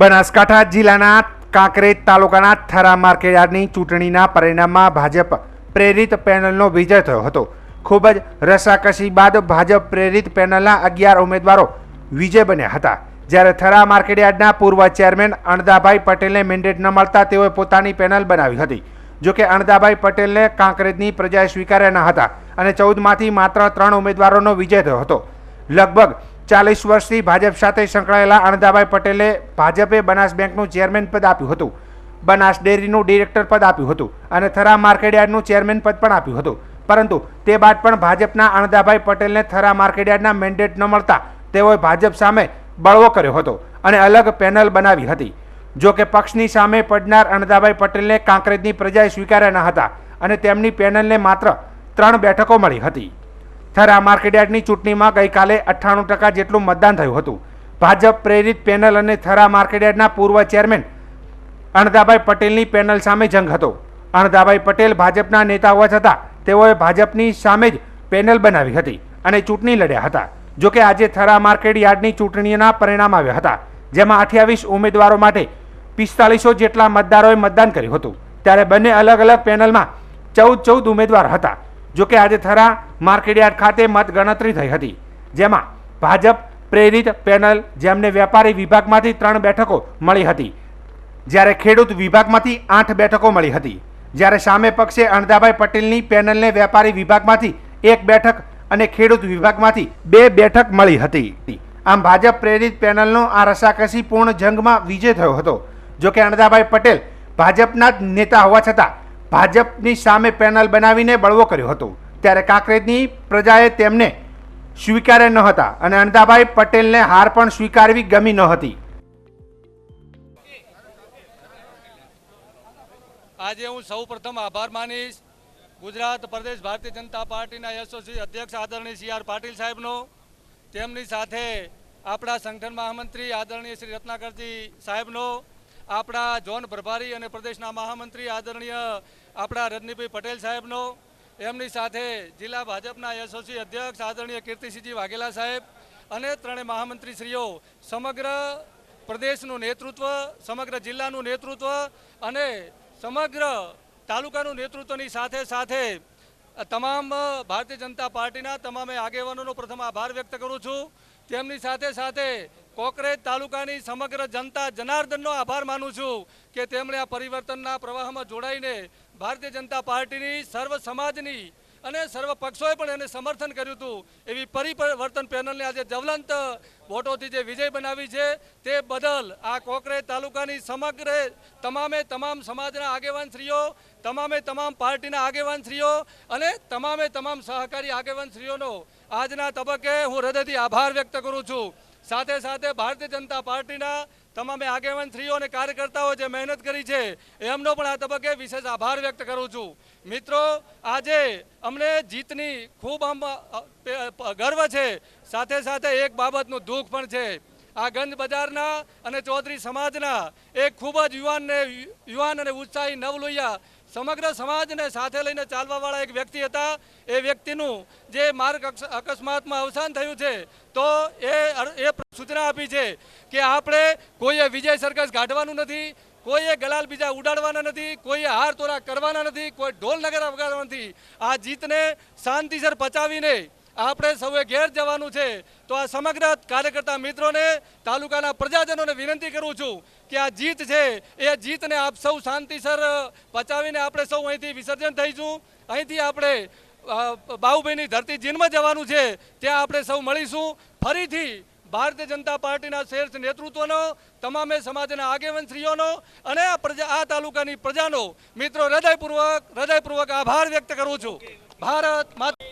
બનાસકાંઠા જિલ્લાના કાંકરેજ તાલુકાના થરા માર્કેટયાર્ડની ચૂંટણીના પરિણામમાં ભાજપ પ્રેરિત પેનલનો વિજય થયો હતો. ખૂબ જ રસાકસી બાદ ભાજપ પ્રેરિત પેનલના અગિયાર ઉમેદવારો વિજય બન્યા હતા. જ્યારે થરા માર્કેટયાર્ડના પૂર્વ ચેરમેન અણદાભાઈ પટેલને મેન્ડેટ ન મળતા તેઓએ પોતાની પેનલ બનાવી હતી. જોકે અણદાભાઈ પટેલને કાંકરેજની પ્રજાએ સ્વીકાર્યા ન હતા અને ચૌદમાંથી માત્ર ત્રણ ઉમેદવારોનો વિજય થયો હતો. લગભગ ચાલીસ વર્ષથી ભાજપ સાથે સંકળાયેલા અણદાભાઈ પટેલે ભાજપે બનાસ બેંકનું ચેરમેન પદ આપ્યું હતું. બનાસ ડેરીનું ડિરેક્ટર પદ આપ્યું હતું અને થરા માર્કેટયાર્ડનું ચેરમેન પદ પણ આપ્યું હતું. પરંતુ તે બાદ પણ ભાજપના અણદાભાઈ પટેલને થરા માર્કેટયાર્ડના મેન્ડેટ ન મળતા તેઓએ ભાજપ સામે બળવો કર્યો હતો અને અલગ પેનલ બનાવી હતી. જો કે પક્ષની સામે પડનાર અણદાભાઈ પટેલને કાંકરેજની પ્રજાએ સ્વીકાર્યા ન હતા અને તેમની પેનલને માત્ર ત્રણ બેઠકો મળી હતી. થરા માર્કેટયાર્ડની ચૂંટણીમાં ગઈકાલે અઠ્ઠાણું ટકા જેટલું મતદાન થયું હતું. ભાજપ પ્રેરિત પેનલ અને થરા માર્કેટયાર્ડના પૂર્વ ચેરમેન અણદાભાઈ પટેલની પેનલ સામે જંગ હતો. અણદાભાઈ પટેલ ભાજપના નેતા હોવા છતાં તેઓએ ભાજપની સામે જ પેનલ બનાવી હતી અને ચૂંટણી લડ્યા હતા. જોકે આજે થરા માર્કેટયાર્ડની ચૂંટણીના પરિણામ આવ્યા હતા. જેમાં અઠ્યાવીસ ઉમેદવારો માટે પિસ્તાલીસો જેટલા મતદારોએ મતદાન કર્યું હતું. ત્યારે બંને અલગ અલગ પેનલમાં ચૌદ ચૌદ ઉમેદવાર હતા. જોકે આજે થરા માર્કેટયાર્ડ ખાતે મતગણતરી થઈ હતી, જેમાં ભાજપ, પ્રેરિત પેનલ જેમને વેપારી વિભાગમાંથી ત્રણ બેઠકો મળી હતી, જ્યારે ખેડૂત વિભાગમાંથી આઠ બેઠકો મળી હતી, જ્યારે સામે પક્ષે અણદાભાઈ પટેલની પેનલને વેપારી વિભાગમાંથી એક બેઠક અને ખેડૂત વિભાગમાંથી બે બેઠક મળી હતી. આમ ભાજપ પ્રેરિત પેનલનો આ રસાકસી પૂર્ણ જંગમાં વિજય થયો હતો, જોકે અણદાભાઈ પટેલ ભાજપના જ નેતા હોવા છતાં ભાજપની સામે પેનલ બનાવીને બળવો કર્યો હતો. ત્યારે કાંકરેજની પ્રજાએ તેમને સ્વીકાર્યા ન હતા અને અણદાભાઈ પટેલને હાર પણ સ્વીકારવી ગમી ન હતી. આજે હું સૌ પ્રથમ આભાર માનીશ. ગુજરાત પ્રદેશ ભારતીય જનતા પાર્ટીના એસોસિએશન અધ્યક્ષ આદરણીય સી આર પાટીલ સાહેબનો, તેમની સાથે આપણા સંગઠન મહામંત્રી આદરણીય શ્રી રત્નાકરજી સાહેબનો આપણા ઝોન પ્રભારી અને પ્રદેશના મહામંત્રી આદરણીય આપણા રજનીભાઈ પટેલ સાહેબનો, એમની સાથે જિલ્લા ભાજપના એસોસી અધ્યક્ષ આદરણીય કીર્તિસિંહજી વાઘેલા સાહેબ અને ત્રણેય મહામંત્રીશ્રીઓ, સમગ્ર પ્રદેશનું નેતૃત્વ, સમગ્ર જિલ્લાનું નેતૃત્વ અને સમગ્ર તાલુકાનું નેતૃત્વની સાથે સાથે તમામ ભારતીય જનતા પાર્ટીના તમામે આગેવાનોનો પ્રથમ આભાર વ્યક્ત કરું છું. તેમની સાથે સાથે કોકરેજ તાલુકાની સમગ્ર જનતા જનાર્દનનો આભાર માનું છું કે તેમણે આ પરિવર્તનના પ્રવાહમાં જોડાઈને ભારતીય જનતા પાર્ટીની સર્વ સમાજની અને સર્વ પક્ષોએ પણ એને સમર્થન કર્યું હતું. એવી પરિવર્તન પેનલને આજે જવલંત વોટોથી જે વિજય બનાવી છે તે બદલ આ કોકરેજ તાલુકાની સમગ્ર તમામે તમામ સમાજના આગેવાનશ્રીઓ, તમામે તમામ પાર્ટીના આગેવાનશ્રીઓ અને તમામે તમામ સહકારી આગેવાનશ્રીઓનો આજના તબક્કે હું હૃદયથી આભાર વ્યક્ત કરું છું. સાથે સાથે ભારતીય જનતા પાર્ટીના તમામે આગેવાનશ્રીઓ અને કાર્યકર્તાઓ જે મહેનત કરી છે, એમનો પણ આ તબક્કે વિશેષ આભાર વ્યક્ત કરું છું. મિત્રો, આજે અમને જીતની ખૂબ આમ ગર્વ છે. સાથે સાથે એક બાબતનું દુઃખ પણ છે. આ ગંજ બજારના અને ચૌધરી સમાજના એક ખૂબ જ યુવાનને યુવાન અને ઉત્સાહી નવલોહિયા સમગ્ર સમાજને સાથે લઈને ચાલવાવાળા એક વ્યક્તિ હતા. એ વ્યક્તિનું જે માર્ગ અકસ્માતમાં અવસાન થયું છે, તો એ એ સૂચના આપી છે કે આપણે કોઈએ વિજય સરઘસ કાઢવાનું નથી, કોઈએ ગલાલ બીજા ઉડાડવાના નથી, કોઈએ હાર તોરા કરવાના નથી, કોઈ ઢોલ નગરા વગાડવાના નથી. આ જીતને શાંતિસર પચાવીને આપણે સૌએ ઘેર જવાનું છે. તો આ સમગ્ર કાર્યકર્તા મિત્રોને, તાલુકાના પ્રજાજનોને વિનંતી કરું છું કે આ જીત છે, એ જીતને આપ સૌ શાંતિસર પચાવીને આપણે સૌ અહીંથી વિસર્જન થઈશું. અહીંથી આપણે બાહુભાઈની ધરતી જીનમાં જવાનું છે, ત્યાં આપણે સૌ મળીશું. ફરીથી ભારતીય જનતા પાર્ટીના શેર્ષ નેતૃત્વનો, તમામે સમાજના આગેવાનશ્રીઓનો અને આ પ્રજા, આ તાલુકાની પ્રજાનો મિત્રો હૃદયપૂર્વક હૃદયપૂર્વક આભાર વ્યક્ત કરું છું. ભારત માતા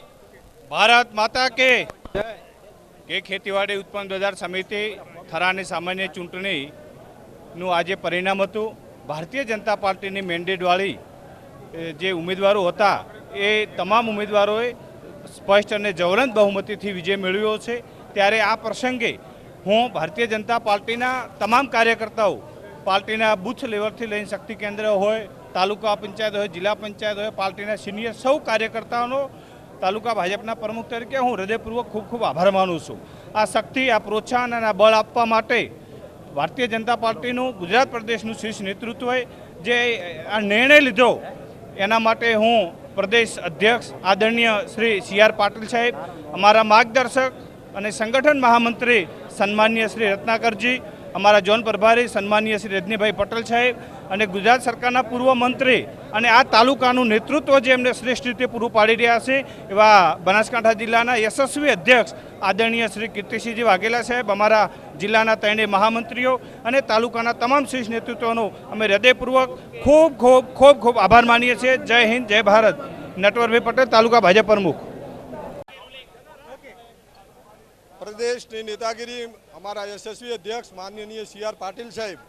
ભારત માતા કે કે ખેતીવાડી ઉત્પન્ન બજાર સમિતિ થરાની સામાન્ય ચૂંટણીનું આજે પરિણામ હતું. ભારતીય જનતા પાર્ટીની મેન્ડેટવાળી જે ઉમેદવારો હતા, એ તમામ ઉમેદવારોએ સ્પષ્ટ અને જવલંત બહુમતીથી વિજય મેળવ્યો છે. ત્યારે આ પ્રસંગે હું ભારતીય જનતા પાર્ટીના તમામ કાર્યકર્તાઓ, પાર્ટીના બુથ લેવલથી લઈને શક્તિ કેન્દ્ર હોય, તાલુકા પંચાયત હોય, જિલ્લા પંચાયત હોય, પાર્ટીના સિનિયર સૌ કાર્યકર્તાઓનો તાલુકા ભાજપના પ્રમુખ તરીકે હું હૃદયપૂર્વક ખૂબ ખૂબ આભાર માનું છું. આ શક્તિ, આ પ્રોત્સાહન અને આ બળ આપવા માટે ભારતીય જનતા પાર્ટીનું, ગુજરાત પ્રદેશનું શીર્ષ નેતૃત્વએ જે આ નિર્ણય લીધો, એના માટે હું પ્રદેશ અધ્યક્ષ આદરણીય શ્રી સી આર પાટીલ સાહેબ, અમારા માર્ગદર્શક અને સંગઠન મહામંત્રી સન્માનીય શ્રી રત્નાકરજી અમારા જોન પ્રભારી સન્માનીય શ્રી રજનીભાઈ પટેલ સાહેબ અને ગુજરાત સરકારના પૂર્વ મંત્રી અને આ તાલુકાનું નેતૃત્વ જે એમને શ્રેષ્ઠ રીતે પૂરું પાડી રહ્યા છે, એવા બનાસકાંઠા જિલ્લાના યશસ્વી અધ્યક્ષ આદરણીય શ્રી કીર્તિસિંહજી વાઘેલા સાહેબ, અમારા જિલ્લાના ત્રણેય મહામંત્રીઓ અને તાલુકાના તમામ શ્રેષ્ઠ નેતૃત્વનો અમે હૃદયપૂર્વક ખૂબ ખૂબ ખૂબ ખૂબ આભાર માનીએ છીએ. જય હિન્દ, જય ભારત. નટવરભાઈ પટેલ, તાલુકા ભાજપ પ્રમુખ. પ્રદેશની નેતાગીરી અમારા યશસ્વી અધ્યક્ષ માનનીય સી આર પાટીલ સાહેબ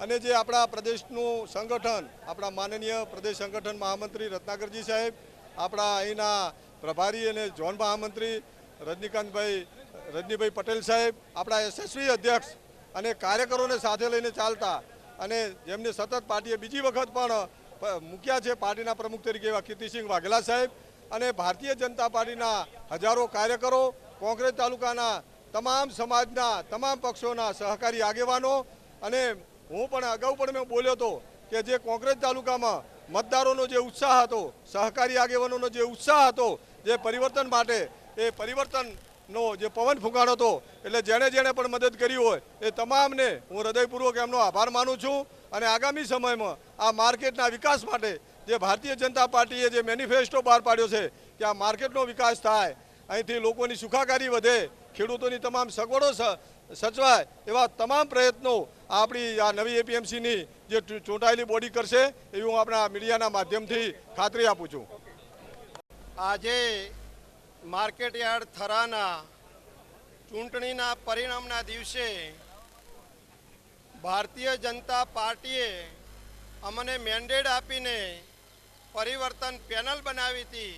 અને જે આપણા પ્રદેશનું સંગઠન, આપણા માનનીય પ્રદેશ સંગઠન મહામંત્રી રત્નાકરજી સાહેબ, આપણા અહીંના પ્રભારી અને ઝોન મહામંત્રી રજનીકાંતભાઈ, રજનીભાઈ પટેલ સાહેબ, આપણા યશસ્વી અધ્યક્ષ અને કાર્યકરોને સાથે લઈને ચાલતા અને જેમને સતત પાર્ટીએ બીજી વખત પણ મૂક્યા છે પાર્ટીના પ્રમુખ તરીકે એવા કીર્તિસિંહ વાઘેલા સાહેબ અને ભારતીય જનતા પાર્ટીના હજારો કાર્યકરો કોંગ્રેસ તાલુકાના તમામ સમાજના તમામ પક્ષોના સહકારી આગેવાનો અને હું પણ અગાઉ પણ મેં બોલ્યો હતો કે જે કોંગ્રેસ તાલુકામાં મતદારોનો જે ઉત્સાહ હતો, સહકારી આગેવાનોનો જે ઉત્સાહ હતો, જે પરિવર્તન માટે એ પરિવર્તનનો જે પવન ફૂંકાણો હતો, એટલે જેણે જેણે પણ મદદ કરી હોય એ તમામને હું હૃદયપૂર્વક એમનો આભાર માનું છું અને આગામી સમયમાં આ માર્કેટના વિકાસ માટે જે ભારતીય જનતા પાર્ટીએ જે મેનિફેસ્ટો બહાર પાડ્યો છે કે આ માર્કેટનો વિકાસ થાય અહીંથી લોકોની સુખાકારી વધે, ખેડૂતોની તમામ સગવડો સચવાય એવા તમામ પ્રયત્નો આપણી આ નવી એપીએમસીની જે ચૂંટાયેલી બોડી કરશે, એવી હું આપણા મીડિયાના માધ્યમથી ખાતરી આપું છું. આજે માર્કેટયાર્ડ થરાના ચૂંટણીના પરિણામના દિવસે ભારતીય જનતા પાર્ટીએ અમને મેન્ડેટ આપીને પરિવર્તન પેનલ બનાવી હતી.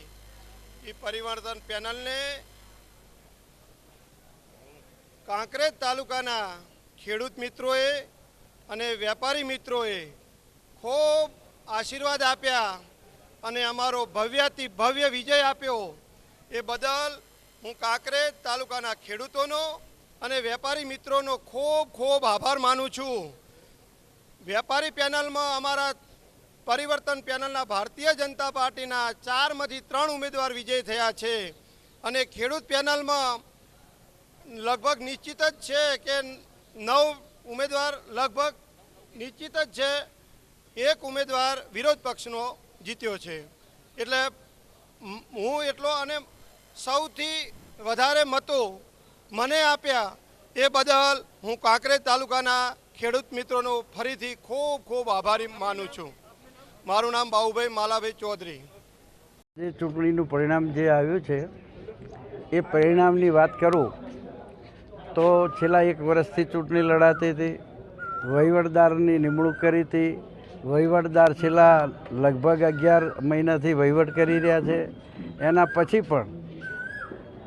પરિવર્તન પેનલને કાંકરેજ તાલુકાના ખેડૂત મિત્રોએ અને વેપારી મિત્રોએ ખૂબ આશીર્વાદ આપ્યા અને અમારો ભવ્યાથી ભવ્ય વિજય આપ્યો. એ બદલ હું કાંકરેજ તાલુકાના ખેડૂતોનો અને વેપારી મિત્રોનો ખૂબ ખૂબ આભાર માનું છું. વેપારી પેનલમાં અમારા પરિવર્તન પેનલના ભારતીય જનતા પાર્ટીના ચારમાંથી ત્રણ ઉમેદવાર વિજય થયા છે. અને ખેડૂત પેનલમાં લગભગ નિશ્ચિત જ છે કે નવ ઉમેદવાર લગભગ નિશ્ચિત જ છે. એક ઉમેદવાર વિરોધ પક્ષનો જીત્યો છે. એટલે હું એટલો અને સૌથી વધારે મતો મને આપ્યા એ બદલ હું કાંકરેજ તાલુકાના ખેડૂત મિત્રોનો ફરીથી ખૂબ ખૂબ આભારી માનું છું. મારું નામ બાહુભાઈ માલાભાઈ ચૌધરી. જે ચૂંટણીનું પરિણામ જે આવ્યું છે, એ પરિણામની વાત કરું તો છેલ્લા એક વર્ષથી ચૂંટણી લડાતી હતી, વહીવટદારની નિમણૂક કરી હતી, વહીવટદાર છેલ્લા લગભગ અગિયાર મહિનાથી વહીવટ કરી રહ્યા છે. એના પછી પણ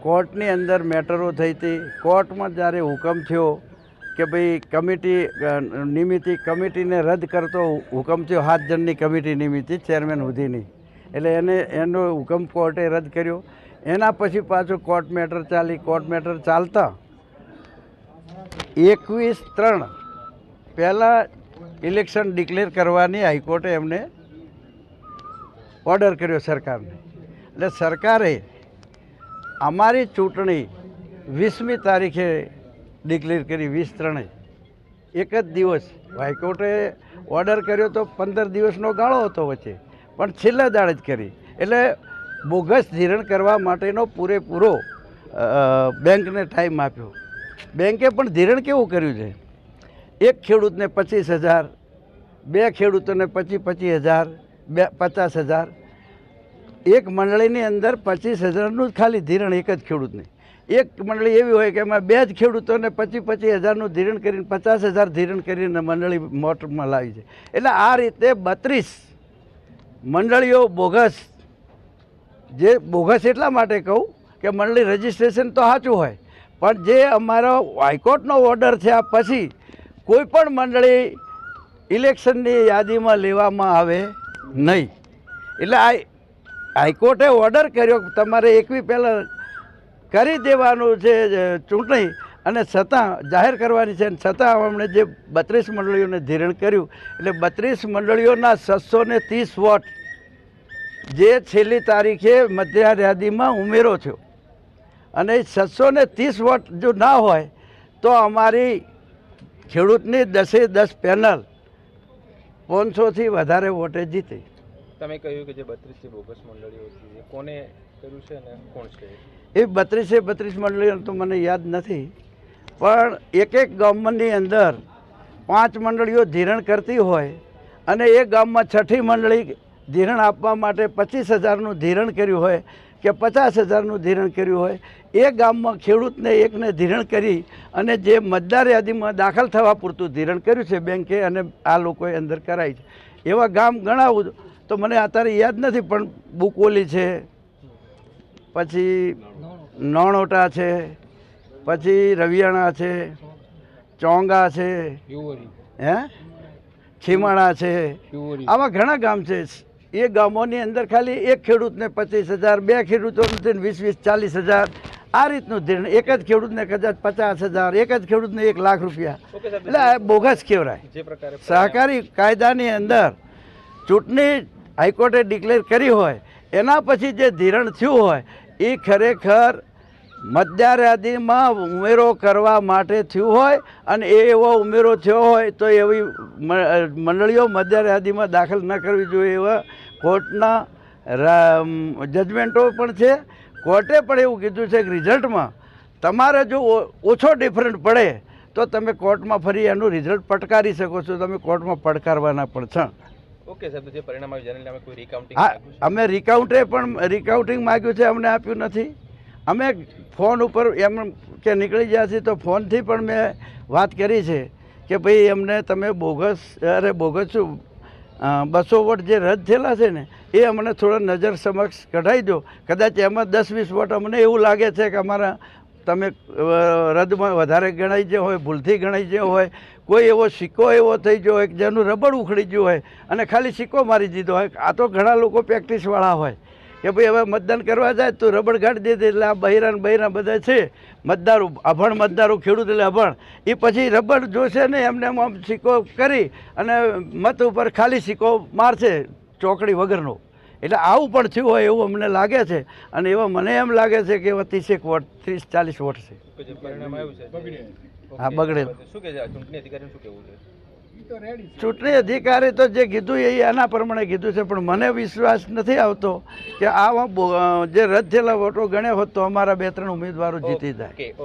કોર્ટની અંદર મેટરો થઈ હતી. કોર્ટમાં જ્યારે હુકમ થયો કે ભાઈ કમિટી નિમિત્તે કમિટીને રદ કરતો હુકમ થયો. સાત જણની કમિટી નિમિત્તિ ચેરમેન સુધીની એટલે એને, એનો હુકમ કોર્ટે રદ કર્યો. એના પછી પાછું કોર્ટ મેટર ચાલી. કોર્ટ મેટર ચાલતા એકવીસ ત્રણ પહેલાં ઇલેક્શન ડિક્લેર કરવાની હાઈકોર્ટે એમને ઓર્ડર કર્યો સરકારને. એટલે સરકારે અમારી ચૂંટણી વીસમી તારીખે ડિક્લેર કરી વીસ ત્રણે. એક જ દિવસ. હાઈકોર્ટે ઓર્ડર કર્યો તો પંદર દિવસનો ગાળો હતો વચ્ચે. પણ છેલ્લા દાડે જ કરી. એટલે બોગસ ધિરણ કરવા માટેનો પૂરેપૂરો બેંકને ટાઈમ આપ્યો. બેંકે પણ ધિરણ કેવું કર્યું છે? એક ખેડૂતને પચીસ હજાર, બે ખેડૂતોને પચીસ પચીસ હજાર, બે પચાસ હજાર. એક મંડળીની અંદર પચીસ હજારનું જ ખાલી ધિરણ એક જ ખેડૂતને. એક મંડળી એવી હોય કે એમાં બે જ ખેડૂતોને પચીસ પચીસ હજારનું ધિરણ કરીને, પચાસ હજાર ધિરણ કરીને મંડળી મોટરમાં લાવી છે. એટલે આ રીતે બત્રીસ મંડળીઓ બોગસ, જે બોગસ એટલા માટે કહું કે મંડળી રજિસ્ટ્રેશન તો સાચું હોય, પણ જે અમારો હાઈકોર્ટનો ઓર્ડર થયા પછી કોઈ પણ મંડળી ઇલેક્શનની યાદીમાં લેવામાં આવે નહીં. એટલે આ હાઈકોર્ટે ઓર્ડર કર્યો તમારે એકવી પહેલાં કરી દેવાનું છે ચૂંટણી અને છતાં જાહેર કરવાની છે અને છતાં અમને જે બત્રીસ મંડળીઓને ધિરણ કર્યું, એટલે બત્રીસ મંડળીઓના છસો ને ત્રીસ વોટ જે છેલ્લી તારીખે મતદાર યાદીમાં ઉમેરો થયો. અને છસો ને ત્રીસ વોટ જો ના હોય, તો અમારી ખેડૂતની દસે દસ પેનલ પાંચસોથી વધારે વોટે જીતી. તમે કહ્યું કે જે બત્રીસ બોગસ મંડળીઓ કોને કર્યું છે અને કોણ છે? એ બત્રીસે બત્રીસ મંડળીઓ તો મને યાદ નથી, પણ એક એક ગામની અંદર પાંચ મંડળીઓ ધિરણ કરતી હોય અને એ ગામમાં છઠ્ઠી મંડળી ધિરણ આપવા માટે પચીસ હજારનું ધિરણ કર્યું હોય કે પચાસ હજારનું ધિરણ કર્યું હોય, એ ગામમાં ખેડૂતને એકને ધિરણ કરી અને જે મતદાર યાદીમાં દાખલ થવા પૂરતું ધિરણ કર્યું છે બેંકે અને આ લોકોએ અંદર કરાય છે. એવા ગામ ગણાવું તો મને અત્યારે યાદ નથી, પણ બુકોલી છે પછી નોણોટા છે પછી રવિયાણા છે ચોંગા છે હે? ખીમાણા છે. આવા ઘણા ગામ છે. એ ગામોની અંદર ખાલી એક ખેડૂતને પચીસ હજાર બે ખેડૂતોને વીસ વીસ ચાલીસ હજાર. આ રીતનું ધીરણ એક જ ખેડૂતને કદાચ પચાસ હજાર એક જ ખેડૂતને એક લાખ રૂપિયા. એટલે આ બોગસ કહેવાય સહકારી કાયદાની અંદર ચૂંટણી હાઈકોર્ટે ડિક્લેર કરી હોય એના પછી જે ધિરણ થયું હોય એ ખરેખર મતદાર ઉમેરો કરવા માટે થયું હોય અને એ એવો ઉમેરો થયો હોય તો એવી મંડળીઓ મતદાર યાદીમાં દાખલ ન કરવી જોઈએ એવા કોર્ટના જજમેન્ટો પણ છે. કોર્ટે પણ એવું કીધું છે કે રિઝલ્ટમાં તમારે જો ઓછો ડિફરન્ટ પડે તો તમે કોર્ટમાં ફરી એનું રિઝલ્ટ પટકારી શકો છો. તમે કોર્ટમાં પડકારવાના પણ છો. ઓકે સાહેબ જે પરિણામ આવ્યું જેને અમે કોઈ રિકાઉન્ટિંગ હા અમે રિકાઉન્ટે પણ રિકાઉન્ટિંગ માગ્યું છે અમને આપ્યું નથી. અમે ફોન ઉપર એમ કે નીકળી ગયા છીએ તો ફોનથી પણ મેં વાત કરી છે કે ભાઈ અમને તમે બોગસ અરે બોગસ શું બસો વોટ જે રદ થયેલા છે ને એ અમને થોડા નજર સમક્ષ કઢાવી દો. કદાચ એમાં દસ વીસ વોટ અમને એવું લાગે છે કે અમારા તમે રદમાં વધારે ગણાઈ ગયો હોય, ભૂલથી ગણાઈ ગયો હોય, કોઈ એવો સિક્કો એવો થઈ ગયો હોય કે જેનું રબડ ઉખડી ગયું હોય અને ખાલી સિક્કો મારી દીધો હોય, આ તો ઘણા લોકો પ્રેક્ટિસવાળા હોય. કે ભાઈ હવે મતદાન કરવા જાય તો રબડ કાઢી દે, એટલે આ બહેરા ને બહિરા બધા છે. મતદારો, અભણ મતદારો, ખેડૂત એટલે અભણ. એ પછી રબડ જોશે ને એમને એમ આમ સિક્કો કરી અને મત ઉપર ખાલી સિક્કો મારશે ચોકડી વગરનો. એટલે આવું પણ થયું હોય એવું અમને લાગે છે. અને એવા મને એમ લાગે છે કે એવા ત્રીસેક વોટ ત્રીસ ચાલીસ વોટ છે. કે જે પરિણામ આવ્યું છે? હા, બગડે. શું કે ચૂંટણી અધિકારીનું શું કહેવું છે? ચૂંટણી અધિકારી તો જે કીધું એ એના પ્રમાણે કીધું છે પણ મને વિશ્વાસ નથી આવતો કે આ જે રદ થયેલા વોટો ગણ્યા હોત તો અમારા બે ત્રણ ઉમેદવારો જીતી જાય.